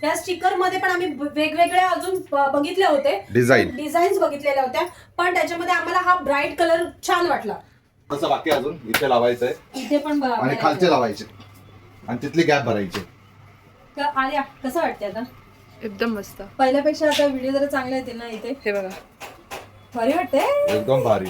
त्या स्टिकरमध्ये पण आम्ही वेगवेगळ्या अजून बघितले होते डिझाईन डिझाईन्स बघितलेल्या होत्या. पण त्याच्यामध्ये आम्हाला हा ब्राईट कलर छान वाटला. तसं बाकी अजून इथे लावायचंय. इथे पण ब- आणि खालचे लावायचे. आणि तिथली गॅप भरायची. क- आर्या कसं वाटते आता? एकदम मस्त. पहिल्यापेक्षा आता व्हिडिओ जरा चांगले येतील ना इथे? हे बघा. भारी वाटते एकदम भारी.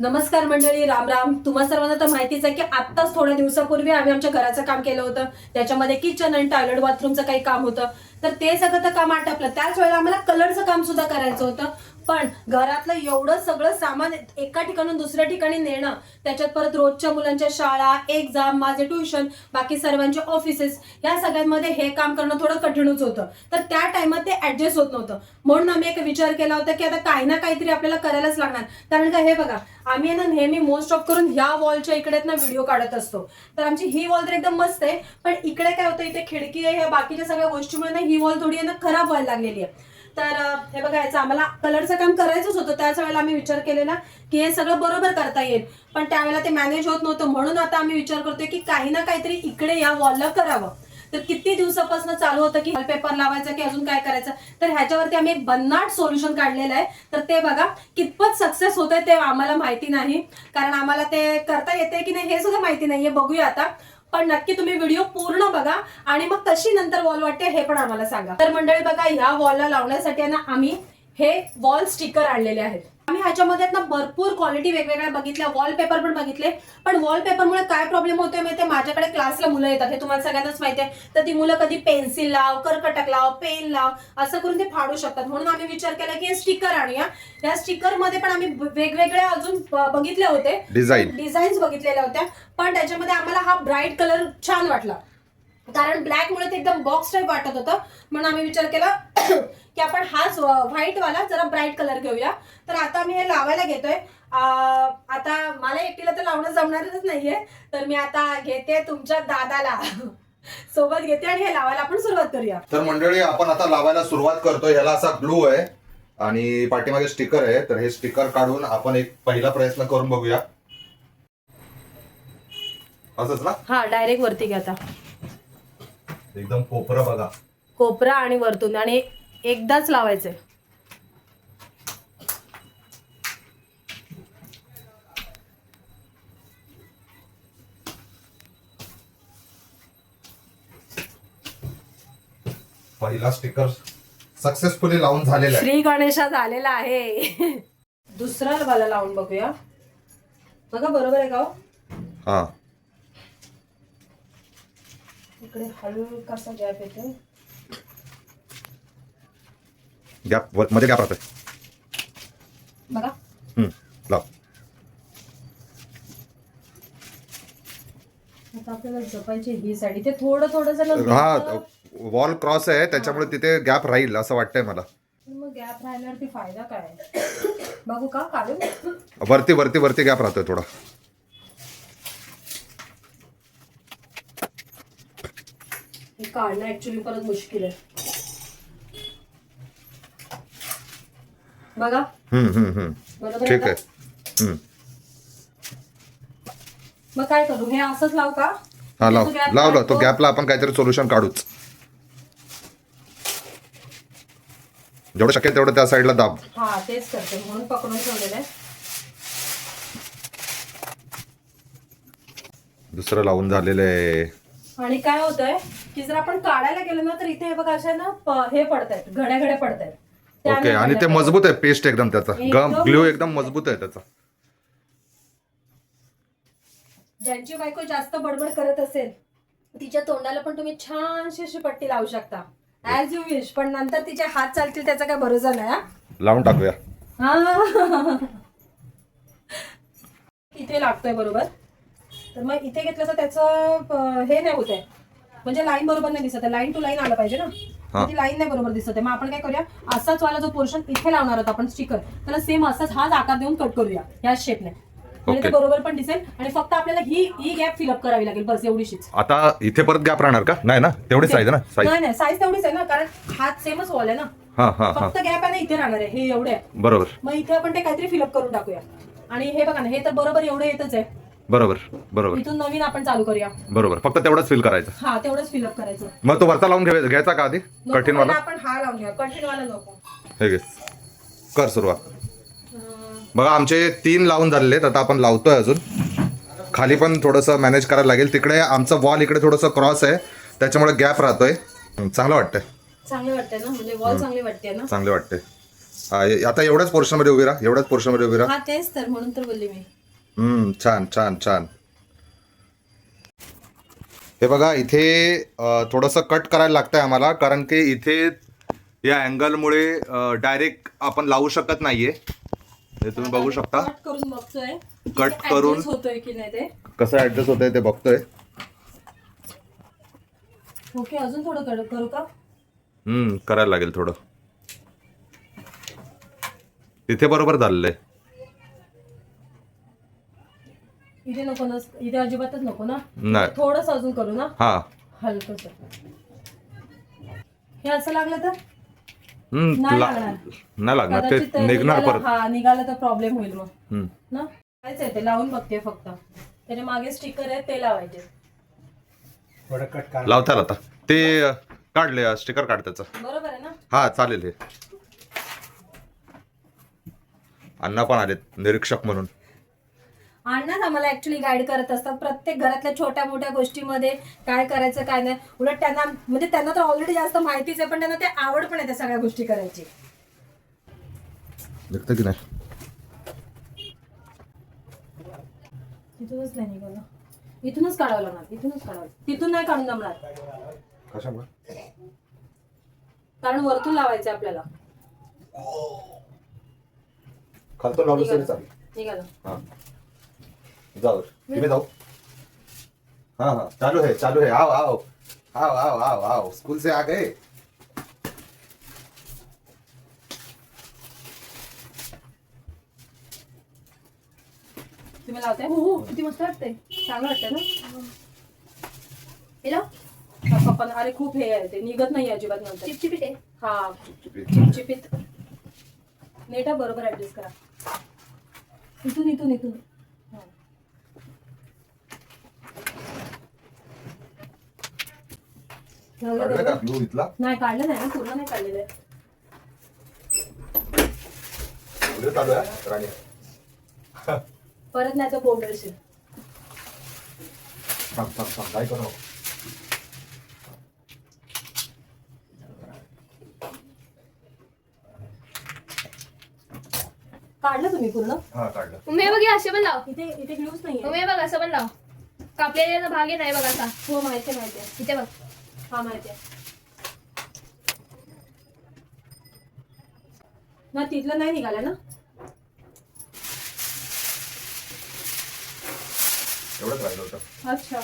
नमस्कार मंडळी राम राम. तुम्हा सर्वांना तर माहितीच आहे की आत्ताच थोड्या दिवसापूर्वी आम्ही आमच्या घराचं काम केलं होतं. त्याच्यामध्ये किचन आणि टॉयलेट बाथरूमचं काही काम होतं. तर ते सगळं तर काम आटपलं. त्याच वेळेला आम्हाला कलरचं काम सुद्धा करायचं होतं. पण घरातलं एवढं सगळं सामान एका ठिकाणून दुसऱ्या ठिकाणी नेणं त्याच्यात परत रोजच्या मुलांच्या शाळा एक्झाम माझे ट्युशन बाकी सर्वांचे ऑफिसेस या सगळ्यांमध्ये हे काम करणं थोडं कठीणच होतं. तर त्या टायमात ते ऍडजस्ट होत नव्हतं. म्हणून आम्ही एक विचार केला होता की आता काही ना काहीतरी आपल्याला करायलाच लागणार. कारण का हे बघा आम्ही ना नेहमी मोस्ट ऑफ करून ह्या वॉलच्या इकडे ना व्हिडिओ काढत असतो. तर आमची ही वॉल तर एकदम मस्त आहे. पण इकडे काय होतं इथे खिडकी आहे ह्या बाकीच्या सगळ्या गोष्टीमुळे ना ही वॉल थोडी ना खराब व्हायला लागलेली आहे. तर हे बघायचं आम्हाला कलरचं काम करायचंच होतं. त्याच वेळेला आम्ही विचार केलेला की हे सगळं बरोबर करता येईल. पण त्यावेळेला ते मॅनेज होत नव्हतं. म्हणून आता आम्ही विचार करतोय की काही ना काहीतरी इकडे या वॉलला करावं. तर किती दिवसापासून चालू होतं की वॉलपेपर लावायचं की अजून काय करायचं? तर ह्याच्यावरती आम्ही एक भन्नाट सोल्युशन काढलेलं आहे. तर ते बघा कितपत सक्सेस होत आहे ते आम्हाला माहिती नाही. कारण आम्हाला ते करता येते की नाही हे सुद्धा माहिती नाहीये. बघूया आता. पण नक्की तुम्ही व्हिडिओ पूर्ण बघा आणि मग कशी नंतर वॉल वाटते हे पण आम्हाला सांगा. तर मंडळी बघा ह्या वॉलला लावण्यासाठी ना आम्ही हे वॉल स्टिकर आणलेले आहेत. आम्ही ह्याच्यामध्ये ना भरपूर क्वालिटी वेगवेगळ्या बघितल्या वॉलपेपर पण बघितले. पण वॉलपेपरमुळे काय प्रॉब्लेम होतोय माहितीये? माझ्याकडे क्लासला मुलं येतात हे तुम्हाला सगळ्यांनाच माहिती आहे तर ती मुलं कधी पेन्सिल लाव कर्कटक लाव पेन लाव असं करून ते फाडू शकतात. म्हणून आम्ही विचार केला की हे स्टिकर आणूया. या स्टिकरमध्ये पण आम्ही वेगवेगळ्या अजून बघितले होते. डिझाईन डिझाईन्स बघितलेल्या होत्या. पण त्याच्यामध्ये आम्हाला हा ब्राईट कलर छान वाटला. कारण ब्लॅक मुळे ते एकदम बॉक्स टाईप वाटत होतं. म्हणून आम्ही विचार केला की आपण हाच व्हाईट वाला जरा ब्राईट कलर घेऊया. तर आता मी हे लावायला घेतोय. आता मला एकटीला तर लावणं जमणारच नाहीये. तर मी आता घेते तुमच्या दादाला. सोबत घेते आणि हे लावायला आपण सुरुवात करूया. तर मंडळी आपण आता लावायला सुरुवात करतोय. ह्याला असा ग्लू आहे आणि पाठीमागे स्टिकर आहे. तर हे स्टिकर काढून आपण एक पहिला प्रयत्न करून बघूया. असंच ना? हा डायरेक्ट वरती घ्या आता. एकदम कोपरं बघा. कोपरा आणि वरतून. आणि एकदाच लावायचे. पहिला स्टिकर सक्सेसफुली लावून झालेला श्री गणेशा झालेला आहे. दुसरा वाला लावून बघूया. बघा बरोबर आहे का हो? हा. इकडे हलकासा गॅप येते गॅपमध्ये गॅप राहतोय. बघा. हम्म, लाव. आता आपल्याला जपायची ही साडी. ते थोडं थोडं हा वॉल क्रॉस आहे त्याच्यामुळे तिथे गॅप राहील असं वाटतंय मला. मग गॅप राहिल्यावरती फायदा काय? बघू का काढून. वरती वरती वरती गॅप राहतोय थोडा. हे काढणं ऍक्च्युली परत मुश्किल आहे. बघा. हम्म हम्म हम्म. बरोबर ठीक का? आहे. हम्म. मग काय करू? हे असंच लावू का? हा लाव. तो gap लाव लाव तो काढतो. गॅपला आपण काहीतरी सोल्युशन काढूच. जेवढं शक्य तेवढं त्या साईडला दाब. हा तेच करते. म्हणून पकडून ठेवलेलं आहे. दुसरं लावून झालेलं आहे. आणि काय होतंय की जर आपण काढायला गेलो ना तर इथे हे बघा अशा ना प- हे पडतायत. घड्या घड्या पडतायत. ओके आणि ते मजबूत आहे पेस्ट एकदम त्याचा. गम ग्लू एकदम मजबूत आहे त्याचा. ज्यांची बायको जास्त बडबड करत असेल तिच्या तोंडाला पण तुम्ही छानशी अशी पट्टी लावू शकता. ऍज यू विश पण नंतर तिचे हात चालतील त्याचा काय भरोसा नाही हा? लावून टाकूया. हा. इथे लागतोय बरोबर. तर मग इथे घेतलं तर त्याचं हे नाही होत आहे. म्हणजे लाईन बरोबर नाही दिसत आहे. लाईन टू लाईन आलं पाहिजे ना. हा. ती लाईन नाही बरोबर दिसत आहे. मग आपण काय करूया? असाच वाला जो पोर्शन इथे लावणार आहोत आपण स्टिकर त्याला सेम असाच हाच आकार देऊन कट करूया. ह्या शेपने म्हणजे ते Okay. बरोबर पण दिसेल. आणि फक्त आपल्याला ही ही गॅप फिलअप करावी लागेल बस एवढीशीच. आता इथे परत गॅप राहणार का? नाही ना? तेवढी साईज ना? साईज नाही नाही. साईज तेवढीच आहे ना? कारण हात सेमच वॉल आहे ना? हा हा हा. फक्त गॅप आहे ना? इथे राहणार आहे. हे एवढे आहे. बरोबर. मग इथे आपण ते काहीतरी फिलअप करून टाकूया. आणि हे बघा ना हे तर बरोबर एवढं येतच आहे. बरोबर बरोबर. इथून नवीन आपण चालू करूया. बरोबर फक्त तेवढंच फील करायचं. हा तेवढंच फिलअप करायचं. मग तो वरचा लावून घ्याय- घ्यायचा का आधी? नको, कठीण वाला पहिला आपण हा लावून घेऊया कठीण वाला नको. हे घे. कर सुरुवात. अं, बघा आमचे तीन लावून झालेले आहेत. आता आपण लावतोय अजून. खाली पण थोडंसं मॅनेज करायला लागेल. तिकडे आमचं वॉल इकडे थोडंसं क्रॉस आहे. त्याच्यामुळे गॅप राहतोय. चांगलं वाटतंय. चांगले वाटते ना? म्हणजे वॉल चांगली वाटते ना? चांगले वाटते आता एवढ्याच पोर्शनमध्ये उभी राहा. एवढ्याच पोर्शनमध्ये उभी राहा. हा तेच तर. म्हणून तर बोलली मी. हम्म छान छान छान. हे बघा इथे थोडंसं कट करायला लागतंय आम्हाला कारण की इथे या अँगलमुळे डायरेक्ट आपण लावू शकत नाहीये. हे तुम्ही बघू शकता. कट करून बघतोय. Cut किती करून- adjust होतोय की नाही ते? कसं ऍडजस्ट होतंय ते बघतोय. ओके अजून थोडं करू करू का? हम्म करायला लागेल थोडं. तिथे बरोबर झालेलं आहे. इथे नको ना इथे अजिबातच नको ना. नाही. थोडस अजून करू ना. हा. हलकस हे असं लागलं तर? हम्म नाही ला- लागणार. नाही लागणार ते निघणार निघालं- परत. हा निघालं तर प्रॉब्लेम होईल मग. हम्म. ना? कायच आहे ते लावून बघते फक्त. त्याच्यामागे स्टिकर आहे ते लावायचे. थोडं कट लावता आता. ते अ, काढले स्टिकर काढ त्याचं. बरोबर आहे ना? हा चालेल हे. अण्णा पण आलेत निरीक्षक म्हणून. अण्णाच आम्हाला ऍक्च्युली गाईड करत असतात. प्रत्येक घरातल्या छोट्या मोठ्या गोष्टीमध्ये काय करायचं काय नाही. उलट त्यांना म्हणजे त्यांना तर ऑलरेडी जास्त माहितीच आहे पण त्यांना ते आवड पण आहे त्या सगळ्या गोष्टी करायची. की नाही? तिथूनच नाही निघालं. इथूनच काढावं लागणार इथूनच काढावं. तिथून नाही काढून जमणार. कशामुळे? कारण वरतून लावायचं आपल्याला. खालतो लावलं तरी चालेल. निघालं. हाँ. जाओ तुम्हें जाओ हाँ हाँ. चालू है चालू है आओ आओ आओ आओ आओ आओ स्कूल से आ गए तुम्ही लावताय? हो हो. किती मस्त वाटतंय. चांगलं वाटतंय ना? हे लाव. हा, पप्पा अरे खूप हे आहे ते. निघत नाही अजिबात नंतर. चिपचिपित आहे. हा. चिपचिपित. नेटा बरोबर ऍडजस्ट करा. इथून इथून इथून हा. झालं काढलं का? इथला. नाही काढलं नाही ना पूर्ण नाही काढलेलं आहे. पुढे चालू आहे राणी. परत नाही तर बोंडळशील थांब थांब थांब काय करू. काढलं तुम्ही पूर्ण? हा काढलं. हे बघ हे असे पण लाव. इथे इथे ग्लूज नाही हे बघ असं पण लाव. कापलेला भाग आहे नाही बघ असा. हो माहिती आहे माहिती आहे इथे बघ. हा माहिती ना तिथलं नाही निघालं ना? एवढंच राहिलं होतं. अच्छा.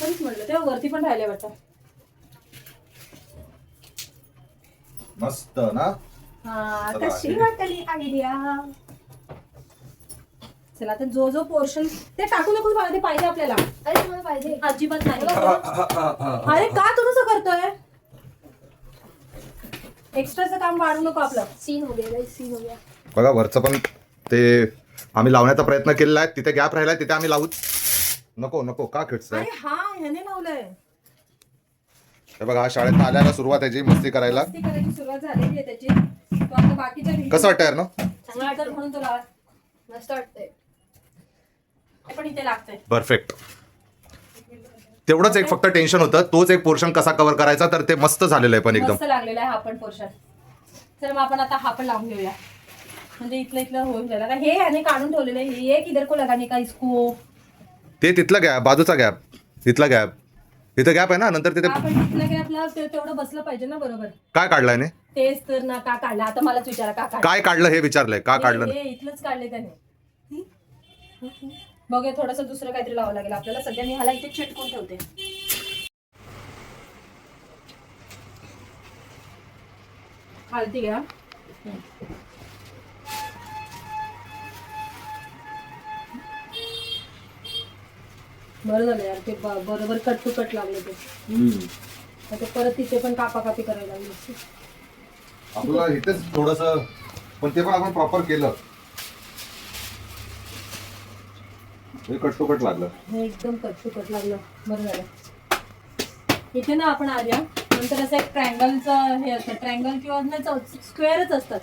तरीच म्हटलं तेव्हा वरती पण राहिले वाटतं. मस्त ना? हा ठीक वाटली आयडिया चला आता जो जो पोर्शन ते टाकू नको मला ते पाहिजे आपल्याला. अरे मला पाहिजे. अजिबात नाही. अरे का तू तसं करतोय? एक्स्ट्राचं काम वाढू नको आपलं. सीन हो गया सीन हो गया बघा वरचं पण ते आम्ही लावण्याचा प्रयत्न केलेला आहे. तिथे गॅप राहिलाय तिथे आम्ही लावूच नको नको का खिडचंय अरे हा ह्याने लावलंय. हे बघा हा शाळेत आल्याला सुरुवात आहे जी मस्ती करायला. मस्ती करायची सुरुवात झालेली आहे त्याची. तो आता बाकीच्या कसं वाटतं यार ना म्हणून तो लावा मस्त वाटतंय. हे पण इथे लागतंय. परफेक्ट तेवढंच एक फक्त टेन्शन होतं. तोच एक पोर्शन कसा कव्हर करायचा तर ते मस्त झालेलं आहे पण एकदम. मस्त लागलेला आहे हा पण पोर्शन तर मग आपण आता हा पण लावून घेऊया. म्हणजे इथलं इथलं होऊन जाईल. आता हे याने काढून ठेवलेलं आहे. ये किधर को लगाने का इसको? ते तिथलं गॅप बाजूचा गॅप तिथला गॅप तिथं गॅप आहे ना? नंतर तिथे आपण तिथलं काय आपलं ते- तेवढं बसलं पाहिजे ना बरोबर. काय काढलंय ने तेच तर ना का काढलं? आता मलाच विचारा का काढलं? काय काढलं हे विचारलंय? का काढलं? हे- हे इथलंच काढले त्याने. बघूया थोडस दुसरं काहीतरी लावावं लागेल. आपल्याला सध्या मी ह्याला इथे चिटकून ठेवते. हलती घ्या. बरं झालं यार ते बरोबर कट टू कट लागले ते. आता परत तिथे पण कापा कापी करायला लागली. आपलं इथेच थोडस पण ते पण आपण प्रॉपर केलं. हे कट टू कट लागलं. हे एकदम कटकट लागलं. बरं झालं. इथे ना आपण आर्या नंतर असं एक ट्रँगलचं हे असतं. ट्रँगल किंवा नाही स्क्वेअरच असतात.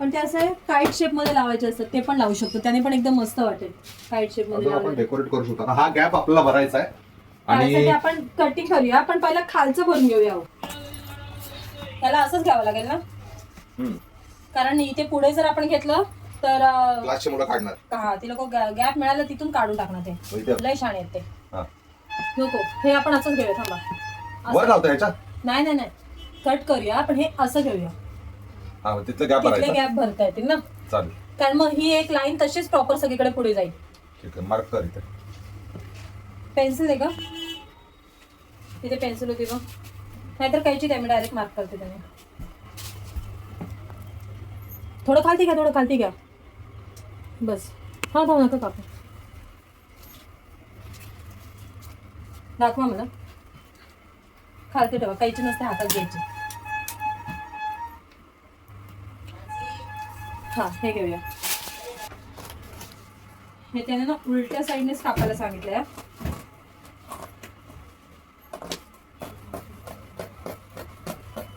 पण ते असं काईट शेपमध्ये लावायचे असतात. ते पण लावू शकतो. त्याने पण एकदम मस्त वाटेल काईट शेपमध्ये अजून आपण डेकोरेट करू शकतो. हा गॅप आपल्याला भरायचा आहे. आणि आपण कटिंग करूया. पण पहिला खालचं भरून घेऊया हो. त्याला असंच घ्यावं लागेल ना. कारण इथे पुढे जर आपण घेतलं तर अं, क्लासची मुलं काढणार. हा ती लोक गॅप मिळालं तिथून काढून टाकणार ते. लय छान आहेत ते. हा. नको हे आपण असंच घेऊया थांबा. असं- वर लावतो याच्या नाही नाही नाही. कट करूया पण हे असं घेऊया. हा मग तिथलं गॅप तिथले भरायचा गॅप भरता येतील ना? चालेल. कारण मग ही एक लाईन तशीच प्रॉपर सगळीकडे पुढे जाईल. ठीक आहे मार्क कर इथे. पेन्सिल आहे का? तिथे पेन्सिल होती बघ. नाहीतर कायची द्या मी डायरेक्ट मार्क करते त्याने. थोडं खालती घ्या थोडं खालती घ्या. बस. हा थांब नका कापू. दाखवा मला. खालती ठेवा. काहीची नसते हातात घ्यायची. हा हे घेऊया. हे त्याने ना उलट्या साईडनेच कापायला सांगितलंय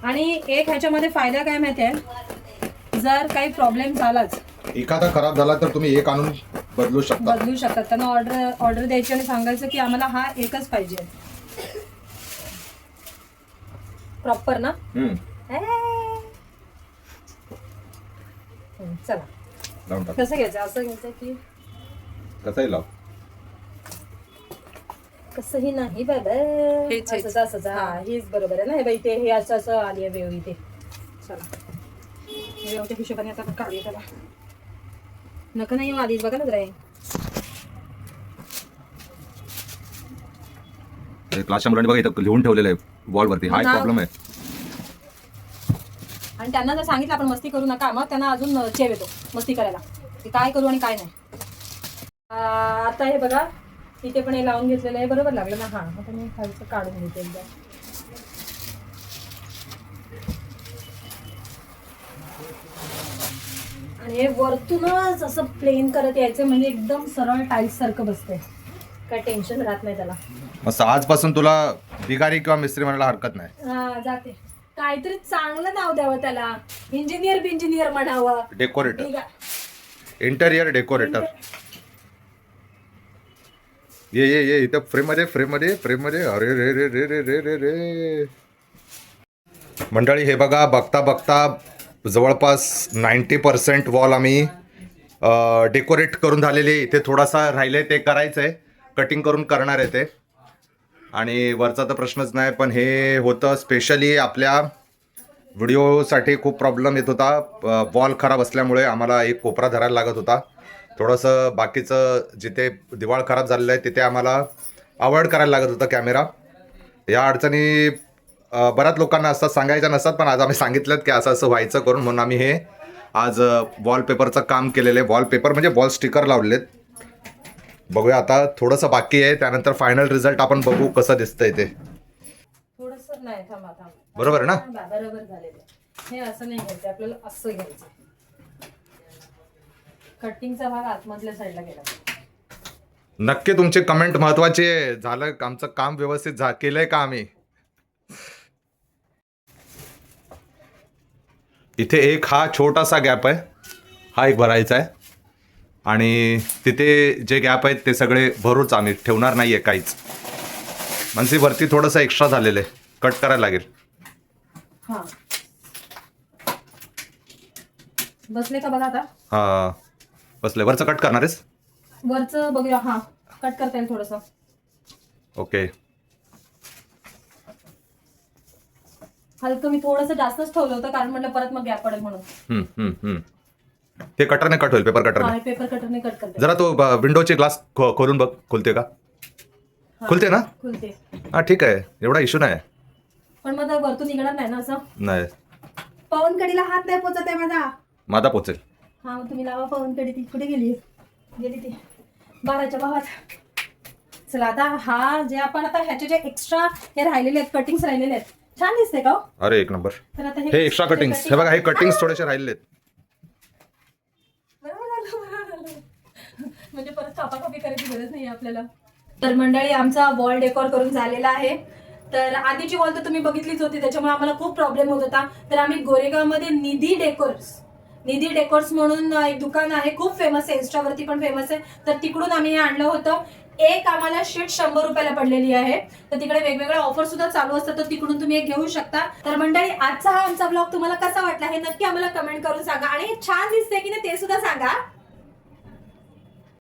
आणि एक ह्याच्यामध्ये फायदा काय माहिती आहे जर काही प्रॉब्लेम झालाच एखादा खराब झाला तर तुम्ही एक आणून बदलू शकता. बदलू शकतात त्यांना ऑर्डर ऑर्डर द्यायची आणि सांगायचं की आम्हाला हा एकच पाहिजे. प्रॉपर ना? हम्म. चला. लावून टाक. कसं घ्यायचं? असं घ्यायचं की कसंही लाव. कसंही नाही बाबा. हेच, असंच हा हेच बरोबर आहे ना. हे बाई ते हे असं असं आली आहे वेव इथे चला. वेवच्या हिशोबाने आता काढूया त्याला. नका नाही आलीच बघा ना जरा. क्लासच्या मुलांनी बघा इथं लिहून ठेवलेलं आहे हा एक प्रॉब्लेम आहे. आणि त्यांना जर सांगितलं आपण मस्ती करू नका मग त्यांना अजून चेव येतो मस्ती करायला. की काय करू आणि काय नाही. आ, आता हे बघा इथे पण हे लावून घेतलेलं आहे. बरोबर लागलं ना? हा आता मी खालचं काढून घेते एकदा. आणि हे वरतूनच असं प्लेन करत यायचं म्हणजे एकदम सरळ टाईल्स सारखं बसतंय. काय टेन्शन राहत नाही त्याला. मस्त आजपासून तुला बिगारी किंवा मिस्त्री म्हणायला हरकत नाही. हा जाते. काहीतरी चांगलं नाव द्यावं त्याला. इंजिनियर बिंजिनियर म्हणावं. डेकोरेटर ठीक आहे. इंटेरियर डेकोरेटर ये ये ये इथं फ्रेममध्ये फ्रेममध्ये फ्रेममध्ये. अरे रे रे रे रे रे रे रे. मंडळी हे बघा बघता बघता जवळपास नाईन्टी पर्सेंट वॉल आम्ही डेकोरेट करून झालेले इथे थोडासा राहिले ते करायचं आहे कटिंग करून करणार आहे ते. आणि वरचा तर प्रश्नच नाही पण हे होतं स्पेशली आपल्या व्हिडिओसाठी खूप प्रॉब्लेम येत होता. वॉल खराब असल्यामुळे आम्हाला एक कोपरा धरायला लागत होता. थोडंसं बाकीचं जिथे दिवाळ खराब झालेलं आहे तिथे आम्हाला अवॉइड करायला लागत होता कॅमेरा. या अडचणी बऱ्याच लोकांना असतात सांगायच्या नसतात पण आज आम्ही सांगितलं की असं असं व्हायचं करून म्हणून आम्ही हे आज वॉलपेपरचं काम केलेलं आहे. वॉलपेपर म्हणजे वॉल स्टिकर लावलेत. बघूया आता थोडंसं बाकी आहे. त्यानंतर फायनल रिझल्ट आपण बघू कसं दिसतंय ते. बरोबर ना? हे असं नाही घ्यायचं आपल्याला असं घ्यायचं कटिंगचा भाग आतमधल्या साईडला गेला नक्की तुमचे कमेंट महत्त्वाचे आहे. झालं आमचं काम व्यवस्थित झा केलंय का आम्ही? इथे एक हा छोटासा गॅप आहे. हा एक भरायचा आहे. आणि तिथे जे गॅप आहेत ते सगळे भरूच आम्ही. ठेवणार नाही आहे काहीच. म्हणजे वरती थोडंसं एक्स्ट्रा झालेलं आहे. कट करायला लागेल. हा. बसले का बघा आता? हा. बसले. वरचं कट करणार आहेस? वरचं बघूया. हा. कट करता येईल थोडस. ओके हलकं मी थोडस जास्तच ठेवलं होतं कारण म्हटलं परत मग गॅप पडेल म्हणून. हम्म, हम्म, हम्म. ते कटरने कट होईल पेपर कटरने. पेपर कटरने कट करते. जरा तो ब- विंडोचे ग्लास खो- खोलून बघ खुलते का? हा, खुलते ना? खुलते. हा ठीक आहे. एवढा इश्यू नाही. पण मग वरतून निघणार नाही ना असं? नाही. पवन कडीला हात नाही पोचत आहे माझा. माझा पोचेल. हा मग तुम्ही लावा पवन कडी ती. कुठे गेली? गेली ती. बाराच्या भावात. चला आता हा जे आपण आता ह्याचे जे एक्स्ट्रा हे राहिलेले आहेत कटिंग्स राहिलेले आहेत छान दिसते का हो? अरे एक नंबर. तर आता हे एक्स्ट्रा कटिंग्स हे बघा हे कटिंग्स थोडेसे राहिले आहेत बरोबर झालं, बरोबर झालं. म्हणजे परत कापाकापी करायची गरज नाही आपल्याला. तर मंडळी आमचा वॉल डेकोर करून झालेला आहे. तर आधीची वॉल तर तुम्ही बघितलीच होती त्याच्यामुळे आम्हाला खूप प्रॉब्लेम होत होता. तर आम्ही गोरेगावमध्ये निधी डेकोर्स निधी डेकोर्स म्हणून एक दुकान आहे खूप फेमस आहे इन्स्टावरती पण फेमस आहे. तर तिकडून आम्ही हे आणलं होतं. एक आम्हाला शीट शंभर रुपयाला पडलेली आहे. तर तिकडे वेगवेगळ्या ऑफर सुद्धा चालू असतात तर तिकडून तुम्ही एक घेऊ शकता. तर मंडळी आजचा हा आमचा ब्लॉग तुम्हाला कसा वाटला हे नक्की आम्हाला कमेंट करून सांगा आणि छान दिसते की नाही ते सुद्धा सांगा.